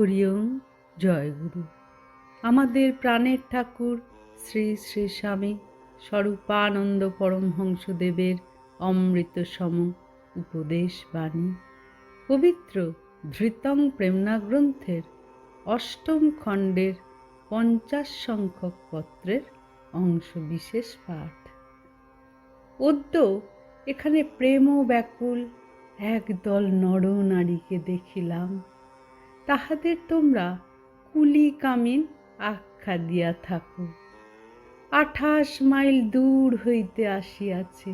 হরিওম, জয় গুরু। আমাদের প্রাণের ঠাকুর শ্রী শ্রী স্বামী স্বরূপানন্দ পরমহংসদেবের অমৃত সম উপদেশ বাণী। পবিত্র ধৃতং প্রেমনা গ্রন্থের অষ্টম খণ্ডের পঞ্চাশ সংখ্যক পত্রের অংশ বিশেষ পাঠ। অদ্য এখানে প্রেম ব্যাকুল, একদল নরনারীকে দেখিলাম। তাহাদের তোমরা কুলি কামিন আখ্যা দিয়া থাকো। আঠাশ মাইল দূর হইতে আসিয়াছে।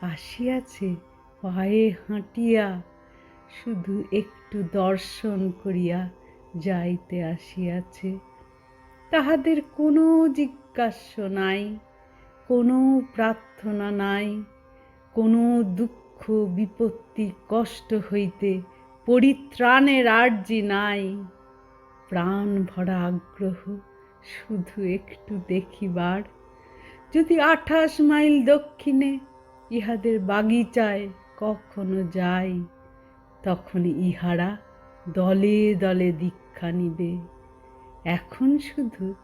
আসিয়াছে পায়ে হাঁটিয়া শুধু একটু দর্শন করিয়া যাইতে আসিয়াছে। তাহাদের কোনো জিজ্ঞাস্য নাই, কোনো প্রার্থনা নাই, কোনো দুঃখ বিপত্তি কষ্ট হইতে পরিত্রাণের আর্জি নাই। প্রাণ ভরা আগ্রহ শুধু একটু দেখিবার। যদি আঠাশ মাইল দক্ষিণে ইহাদের বাগিচায় কখনো যাই, তখন ইহারা দলে দলে দীক্ষা নিবে। এখন শুধু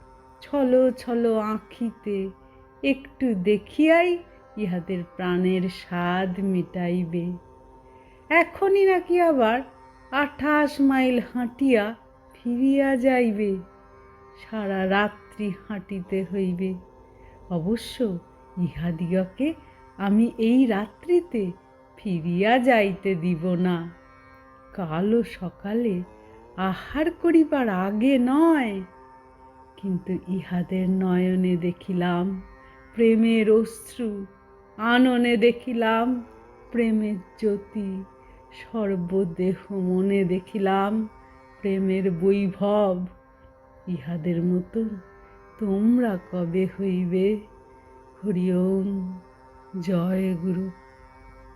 ছলো ছলো আঁখিতে একটু দেখিয়াই ইহাদের প্রাণের স্বাদ মেটাইবে। এখনই নাকি আবার আঠাশ মাইল হাঁটিয়া ফিরিয়া যাইবে, সারা রাত্রি হাঁটিতে হইবে। অবশ্য ইহাদিগকে আমি এই রাত্রিতে ফিরিয়া যাইতে দিব না। কালো সকালে আহার করিবার আগে নয়, কিন্তু ইহাদের নয়নে দেখিলাম প্রেমের অশ্রু, আননে দেখিলাম প্রেমের জ্যোতি। সর্বদেহ মনে দেখিলাম প্রেমের বৈভব। ইহাদের মতন তোমরা কবে হইবে? হরিওম জয় গুরু।